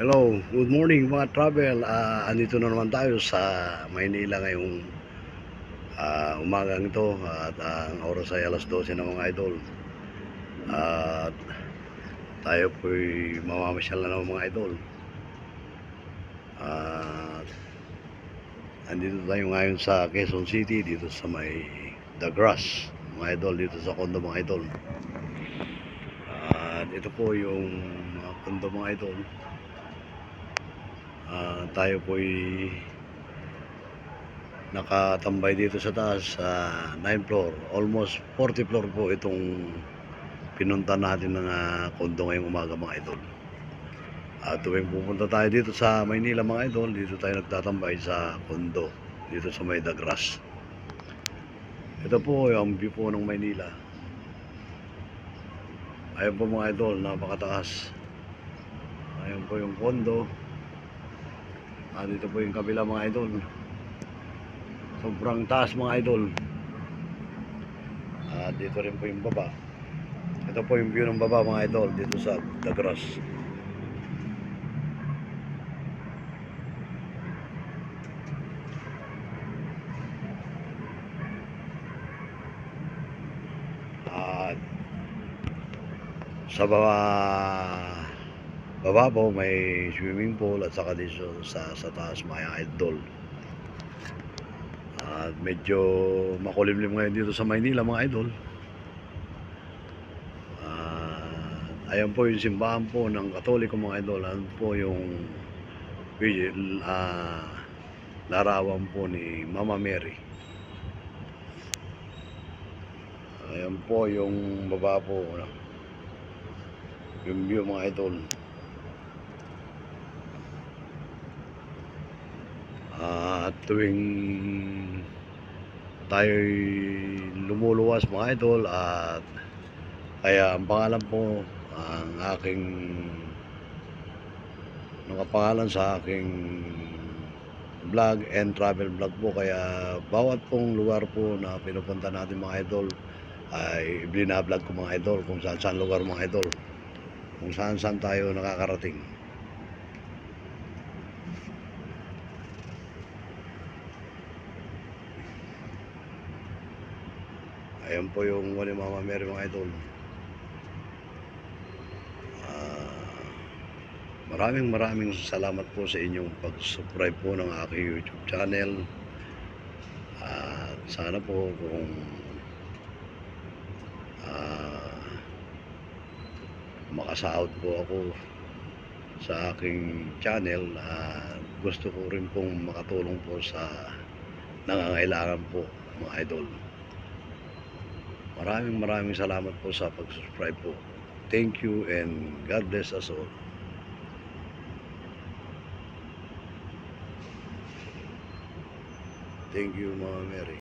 Hello, good morning mga travel. Ah, andito na naman tayo sa Maynila ngayong ah, umagang ito at ah, ang oras ay alas 12 na mga idol. At tayo po'y mamamasyal na ng mga idol. At andito tayo ngayon sa Quezon City dito sa may The Grass mga idol dito sa condo mga idol. At ito po yung mga condo mga idol. Ah, tayo po'y nakatambay dito sa taas sa 9th floor. Almost 40 floor po itong pinunta natin ng ah, kondo ngayong umaga mga idol. At tuwing pupunta tayo dito sa Maynila mga idol, dito tayo nagtatambay sa kondo, dito sa May Dagras. Ito po yung view po ng Maynila. Ayun po mga idol, napakataas. Ayun po yung kondo. Ah, dito po yung kabila mga idol. Sobrang taas mga idol. At dito rin po yung baba. Ito po yung view ng baba mga idol dito sa The Grass. At sa baba baba po may swimming pool at saka dito sa, sa taas may idol. At medyo makulimlim ngayon dito sa Maynila mga idol. At ayan po yung simbahan po ng Katoliko mga idol. Ayan po yung ah, larawan po ni Mama Mary. Ayan po yung baba po. Yung view mga idol. At tuwing tayo'y lumuluwas mga idol at kaya ang pangalan po ang aking nakapangalan sa aking vlog and travel vlog po. Kaya bawat pong lugar po na pinupunta natin mga idol ay binablog ko mga idol kung saan saan lugar mga idol. Kung saan saan tayo nakakarating Ayan po yung wali Mama Mary mga idol. Ah, maraming maraming salamat po sa inyong pag-subscribe po ng aking YouTube channel. At sana po kung ah, makasahod po ako sa aking channel at gusto ko rin pong makatulong po sa nangangailangan po mga idol. Maraming maraming salamat po sa pag-subscribe po. Thank you and God bless us all. Thank you, Mama Mary.